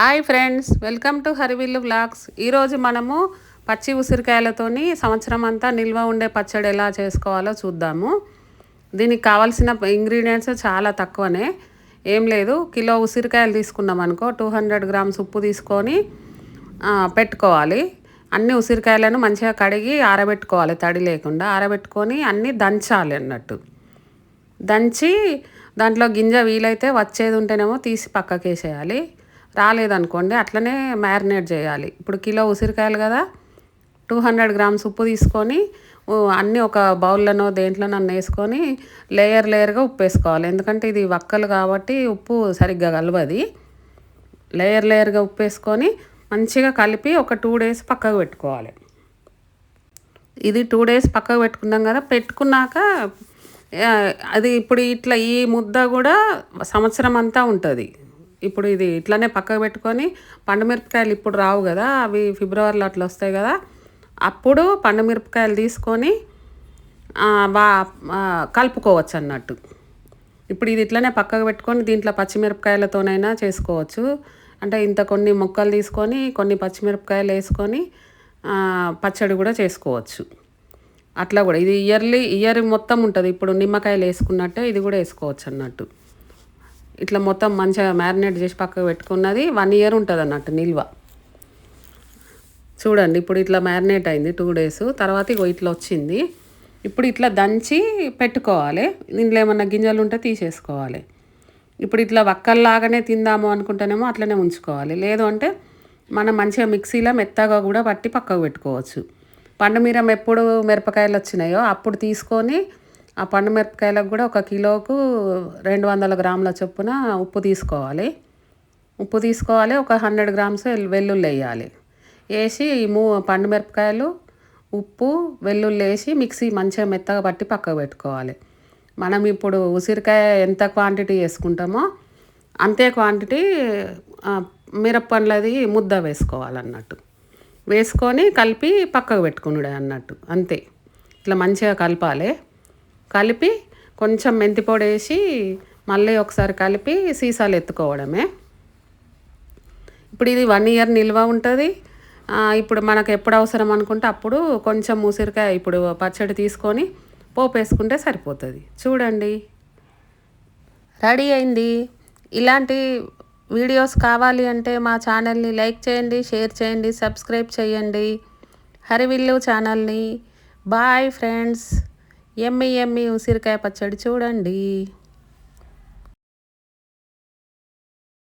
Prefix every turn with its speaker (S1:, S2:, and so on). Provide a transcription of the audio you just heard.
S1: Hi friends welcome to Harivillu blogs ఈరోజు మనము పచ్చి ఉసిరికాయలతోని సంవత్సరం అంతా నిల్వ ఉండే పచ్చడి ఎలా చేసుకోవాలో చూద్దాము. దీనికి కావాల్సిన ఇంగ్రీడియంట్స్ చాలా తక్కువనే. ఏం లేదు కిలో ఉసిరికాయలు తీసుకున్నాం అనుకో టూ హండ్రెడ్ గ్రామ్స్ ఉప్పు తీసుకొని పెట్టుకోవాలి. అన్ని ఉసిరికాయలను మంచిగా కడిగి ఆరబెట్టుకోవాలి తడి లేకుండా. ఆరబెట్టుకొని అన్నీ దంచాలి అన్నట్టు. దంచి దాంట్లో గింజ వీలైతే వచ్చేది ఉంటేనేమో తీసి పక్కకి వేసేయాలి రాలేదనుకోండి అట్లనే మ్యారినేట్ చేయాలి. ఇప్పుడు కిలో ఉసిరికాయలు కదా టూ హండ్రెడ్ గ్రామ్స్ ఉప్పు తీసుకొని అన్నీ ఒక బౌల్లోనో దేంట్లోనో వేసుకొని లేయర్ లేయర్గా ఉప్పు వేసుకోవాలి ఎందుకంటే ఇది వక్కలు కాబట్టి ఉప్పు సరిగ్గా కలవది. లేయర్ లేయర్గా ఉప్పు వేసుకొని మంచిగా కలిపి ఒక టూ డేస్ పక్కకు పెట్టుకోవాలి. ఇది టూ డేస్ పక్కకు పెట్టుకున్నాం కదా పెట్టుకున్నాక అది ఇప్పుడు ఇట్లా ఈ ముద్ద కూడా సంవత్సరం అంతా ఉంటుంది. ఇప్పుడు ఇది ఇట్లానే పక్కకు పెట్టుకొని పండుమిరపకాయలు ఇప్పుడు రావు కదా అవి ఫిబ్రవరిలో అట్లా వస్తాయి కదా అప్పుడు పండుమిరపకాయలు తీసుకొని బా కలుపుకోవచ్చు అన్నట్టు. ఇప్పుడు ఇది ఇట్లనే పక్కకు పెట్టుకొని దీంట్లో పచ్చిమిరపకాయలతోనైనా చేసుకోవచ్చు. అంటే ఇంత కొన్ని మొక్కలు తీసుకొని కొన్ని పచ్చిమిరపకాయలు వేసుకొని పచ్చడి కూడా చేసుకోవచ్చు. అట్లా కూడా ఇది ఇయర్లీ ఇయర్ మొత్తం ఉంటుంది. ఇప్పుడు నిమ్మకాయలు వేసుకున్నట్టే ఇది కూడా వేసుకోవచ్చు అన్నట్టు. ఇట్లా మొత్తం మంచిగా మ్యారినేట్ చేసి పక్కకు పెట్టుకున్నది వన్ ఇయర్ ఉంటుంది అన్నట్టు నిల్వ. చూడండి ఇప్పుడు ఇట్లా మ్యారినేట్ అయింది టూ డేస్. తర్వాత ఇగో ఇట్లా వచ్చింది. ఇప్పుడు ఇట్లా దంచి పెట్టుకోవాలి. దీంట్లో ఏమన్నా గింజలు ఉంటే తీసేసుకోవాలి. ఇప్పుడు ఇట్లా వక్కల్లాగానే తిందాము అనుకుంటేనేమో అట్లనే ఉంచుకోవాలి. లేదు అంటే మనం మంచిగా మిక్సీలో మెత్తగా కూడా పట్టి పక్కకు పెట్టుకోవచ్చు. పండు మీరం ఎప్పుడు మిరపకాయలు వచ్చినాయో అప్పుడు తీసుకొని ఆ పండు మిరపకాయలకు కూడా ఒక కిలోకు రెండు వందల గ్రాముల చొప్పున ఉప్పు తీసుకోవాలి. ఉప్పు తీసుకోవాలి ఒక హండ్రెడ్ గ్రామ్స్ వెల్- వెల్లుల్లి వేయాలి. వేసి ఈ మూ పండు మిరపకాయలు ఉప్పు వెల్లుల్లి వేసి మిక్సీ మంచిగా మెత్తగా పట్టి పక్కకు పెట్టుకోవాలి. మనం ఇప్పుడు ఉసిరికాయ ఎంత క్వాంటిటీ వేసుకుంటామో అంతే క్వాంటిటీ మిరప్పండ్లది ముద్ద వేసుకోవాలన్నట్టు. వేసుకొని కలిపి పక్కకు పెట్టుకున్నాడు అన్నట్టు అంతే. ఇట్లా మంచిగా కలపాలి. కలిపి కొంచెం మెంతి పొడి వేసి మళ్ళీ ఒకసారి కలిపి సీసాలు ఎత్తుకోవడమే. ఇప్పుడు ఇది వన్ ఇయర్ నిల్వ ఉంటుంది. ఇప్పుడు మనకు ఎప్పుడు అవసరం అనుకుంటే అప్పుడు కొంచెం ఉసిరికాయ ఇప్పుడు పచ్చడి తీసుకొని పోపు వేసుకుంటే సరిపోతుంది. చూడండి. రెడీ అయింది. ఇలాంటి వీడియోస్ కావాలి అంటే మా ఛానల్ని లైక్ చేయండి షేర్ చేయండి సబ్స్క్రైబ్ చేయండి. హరివిల్లు ఛానల్ని. Bye friends. ఎమ్మి ఎమ్మి ఉసిరికాయ పచ్చడి చూడండి.